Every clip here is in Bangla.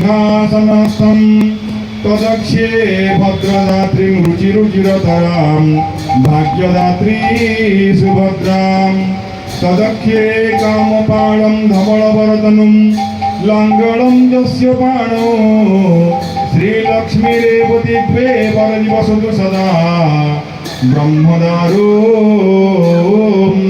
सिंहासनस्थं त्वदक्षे भद्रदात्रीं रुचिरुचिरतरां भाग्यदात्री सुभद्रां तदक्षे कामपाणं धवलवरदनुं लाङ्गलं यस्य पाणो श्रीलक्ष्मीरेवति द्वे वरदिवसतु सदा ब्रह्मदारो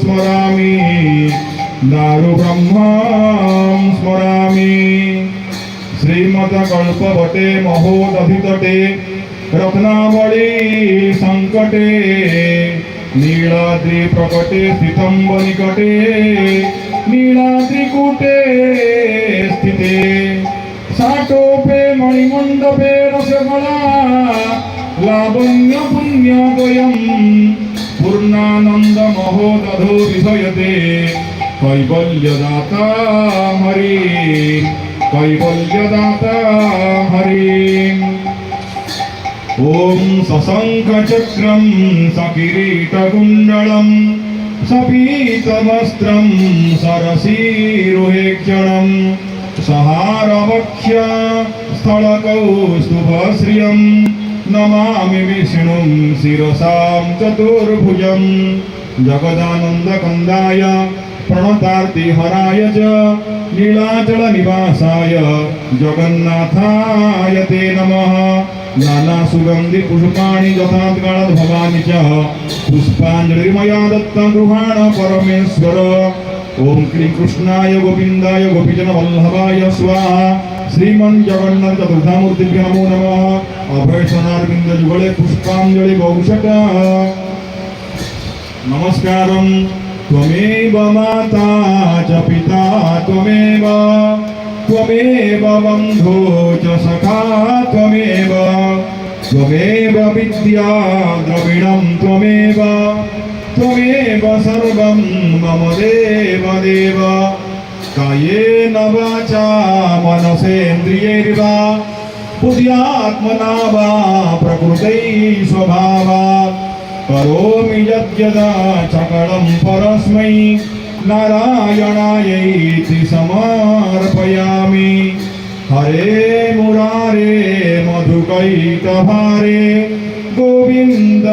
स्मरामि दारु ब्रह्मां রাজা গল্প বটে মহোদধিতটে রত্নাবলী সংকটে নীলাদ্রি প্রকটে স্থিতম্ব নিকটে নীলাদ্রিকূটে স্থিতে সাটোপে মণিমণ্ডপে রসগোলা লাবণ্য পুণ্যদয়ম পূর্ণানন্দ মহোদধো বিষয়তে কৈবল্যদাতা হরি कैवल्यदाता हरि ॐ सशङ्खचक्रं सकिरीटकुण्डलं सपीतवस्त्रं सरसीरुहेक्षणं सहारवक्ष्य स्थलकौस्तुभश्रियं नमामि विष्णुं शिरसां चतुर्भुजं जगदानन्दकन्दाय प्रणतार्तिहराय च नीलाचलनिवासाय जगन्नाथाय ते नमः। नानासुगन्धिपुष्पाणि यथाद्गणद्भवानि च पुष्पाञ्जलिर्मया दत्तं गृहाण परमेश्वर। ॐ क्लीं कृष्णाय गोविन्दाय गोपीजनवल्लभाय स्वाहा। श्रीमन् जगन्नाथ चतुर्थामूर्तिभ्य नमो नमः। अभयसनारविन्दयुगले पुष्पाञ्जलि बहुशत नमस्कारं त्वमेव माता च पिता त्वमेव। त्वमेव बन्धो च सखा त्वमेव। त्वमेव विद्या द्रविणं त्वमेव। त्वमेव सर्वं मम देव देव कायेन वाचा मनसेन्द्रियैर्वा। बुद्ध्यात्मना वा प्रकृतै स्वभावात् करोमि यद्यदा सकलं परस्मै। नारायणायैति समर्पयामि। हरे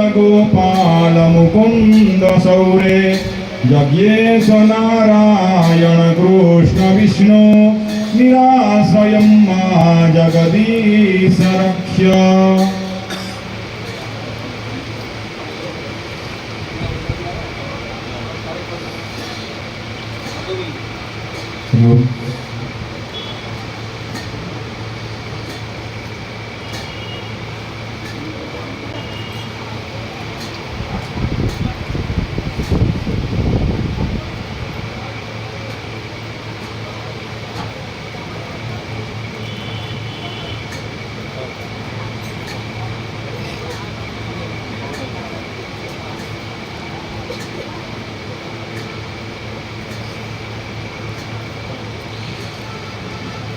गोपाल मुकुन्द सौरे। यज्ञेश नारायण कृष्ण विष्णु। निराश्रयं मा जगदीश 嗯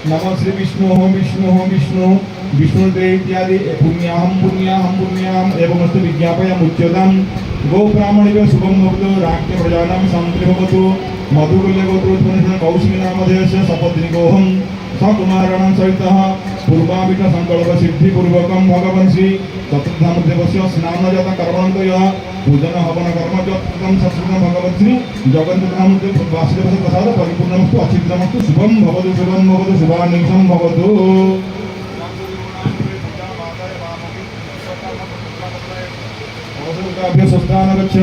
नमः श्री विष्णु विष्णु विष्णु विष्णुते इत्यादि पुण्याहं पुण्याहं पुण्याहम् एवमस्तु विज्ञापयम् उच्यताम् गोब्राह्मणिव शुभं भवतु राज्ञ प्रजानां शान्तिः भवतु मधुकुल्यगोत्रोत्पन्नः कौशिकनामधेयस्य सपत्निकोऽहं सकुमाराणां सहितः पूर्वाभिक सङ्कल्पसिद्धिपूर्वकं भगवन् श्री चतुर्धामदेवस्य स्नानजात कर्मान्तयः पूजन हवन कर्म कृतं संस्कृतं भगवन् श्री जगन्नाथ वासुदेवस्य प्रसाद परिपूर्णमस्तु अचिन्तमस्तु शुभं भवतु शुभं भवतु शुभानिशं भवतु अवसरकाभ्य स्वस्थान गच्छ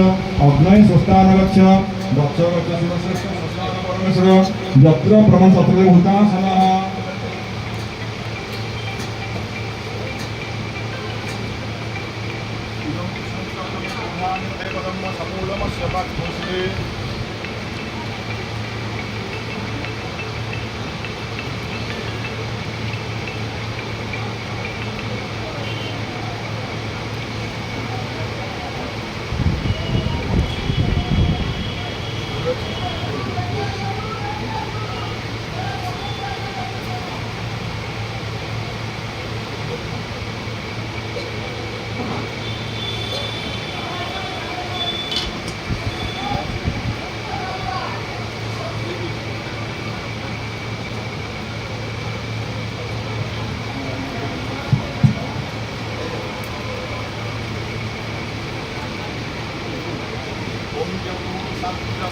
अग्नय स्वस्थान गच्छ दक्ष गच्छ शिवश्रेष्ठ स्वस्थान परमेश्वर यत्र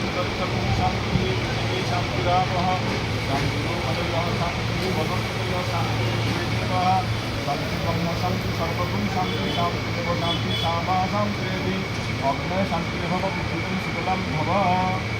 शांति शांति शान्तिरामः शान्तिरो शांति शांति भगवन्तः शान्तिः शान्तिब्रह्म शान्ति सर्वगुं शान्ति शान्तिदेव शान्ति सामा शान्तिरेति शांति शान्तिर्भव पृथिवीं सुतलं भव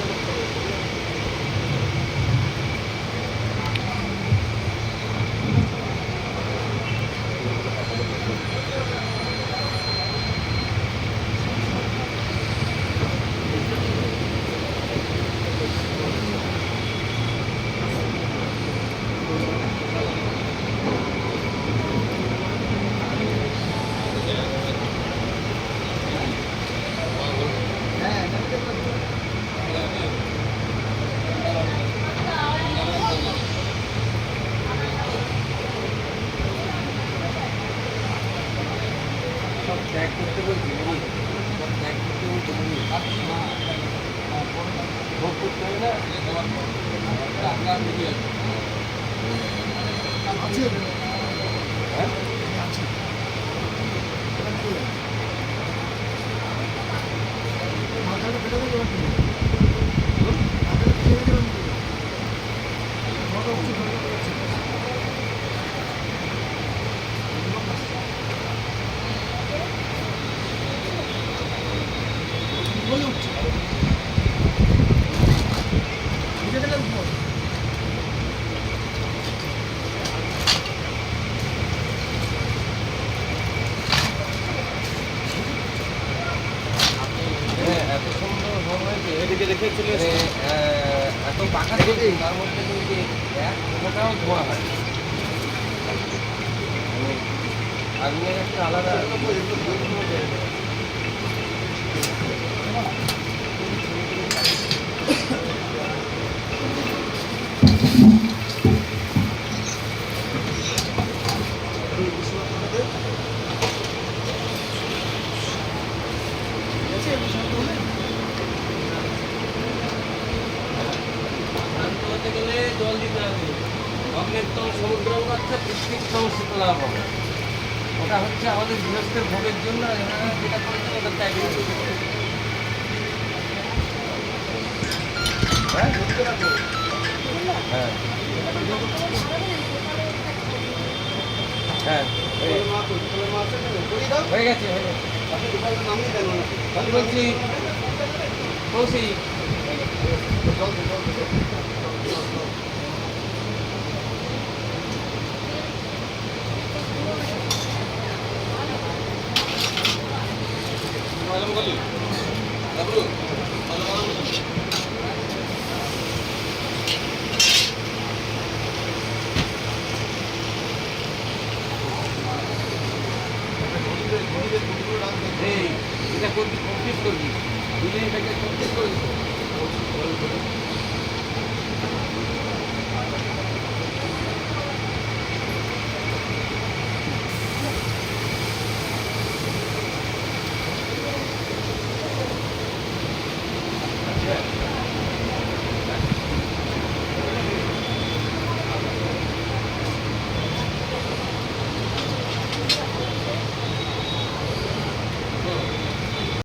ভোগ করতে হবে না? আছে। হ্যাঁ? হ্যাঁ, এত সুন্দর ভোগ হয়েছে। মানে, আহ, এত পাকা ছিল, তার মধ্যে কিন্তু এক ফোঁটাও ধোঁয়া হয়? আগুনের একটা আলাদা শীতলা হবে। ওটা হচ্ছে আমাদের গৃহস্থের ভোগের জন্য এনারা যেটা করেছেন ওটা ত্যাগ হ্যাঁ? হ্যাঁ। হ্যাঁ হয়ে- গেছে, হয়ে গেছে। বলছি কৌশি